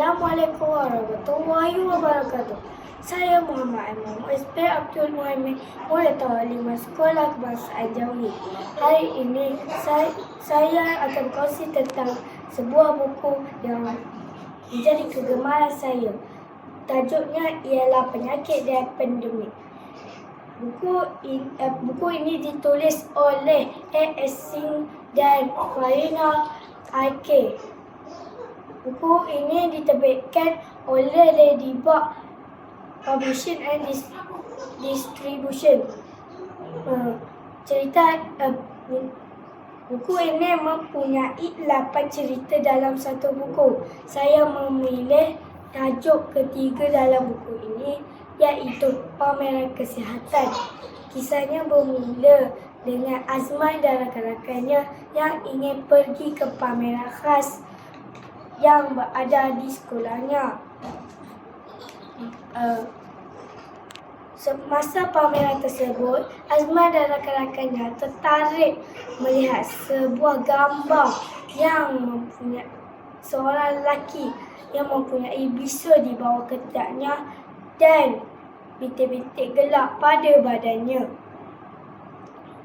Assalamualaikum warahmatullahi wabarakatuh. Saya Muhammad Aiman SP Abdul Muhammad Murid Tawalimah Sekolah Kebangsaan Jawi. Hari ini saya, saya akan berkongsi tentang sebuah buku yang menjadi kegemaran saya. Tajuknya ialah Penyakit dan Pandemik. Buku ini, uh, buku ini ditulis oleh A.S. Singh dan Farina I.K. Buku ini diterbitkan oleh Ladybug Publishing and Dis- Distribution. Uh, cerita uh, buku ini mempunyai 8 cerita dalam satu buku. Saya memilih tajuk ketiga dalam buku ini iaitu pameran kesihatan. Kisahnya bermula dengan Azman dan rakan-rakannya yang ingin pergi ke pameran khas yang berada di sekolahnya. Uh, Semasa pameran tersebut, Azman dan rakan-rakannya tertarik melihat sebuah gambar yang mempunyai seorang lelaki yang mempunyai bisul di bawah ketaknya dan bintik-bintik gelap pada badannya.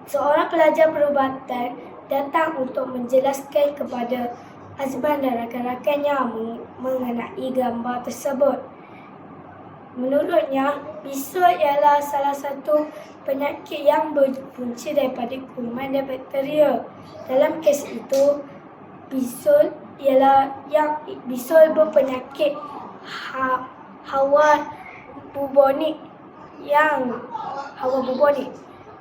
Seorang pelajar perubatan datang untuk menjelaskan kepada Azman dan rakan-rakannya mengenai gambar tersebut. Menurutnya, bisul ialah salah satu penyakit yang berpunca daripada kuman dan bakteria. Dalam kes itu, bisul ialah yang bisul berpenyakit ha, hawa bubonik yang hawa bubonik.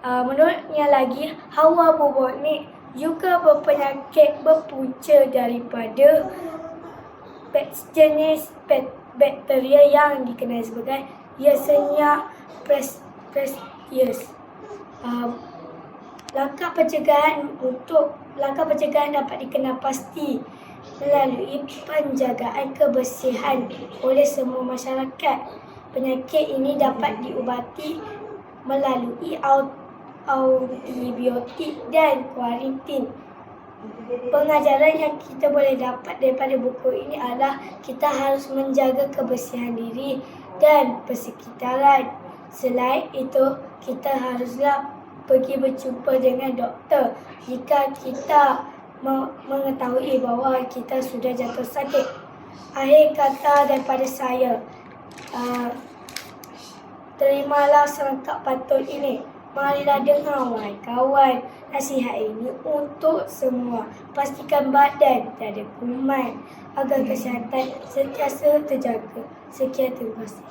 Uh, menurutnya lagi, hawa bubonik juga berpenyakit berpunca daripada jenis bakteria yang dikenal sebagai Yersinia pestis. Uh, langkah pencegahan untuk langkah pencegahan dapat dikenal pasti melalui penjagaan kebersihan oleh semua masyarakat. Penyakit ini dapat diubati melalui antibiotik dan kuarantin. Pengajaran yang kita boleh dapat daripada buku ini adalah kita harus menjaga kebersihan diri dan persekitaran. Selain itu, kita haruslah pergi berjumpa dengan doktor jika kita mengetahui bahawa kita sudah jatuh sakit. Akhir kata daripada saya, uh, terimalah serangkap pantun ini. Marilah dengar wahai kawan nasihat ini untuk semua. Pastikan badan tak ada kuman agar kesihatan sentiasa terjaga. Sekian terima kasih.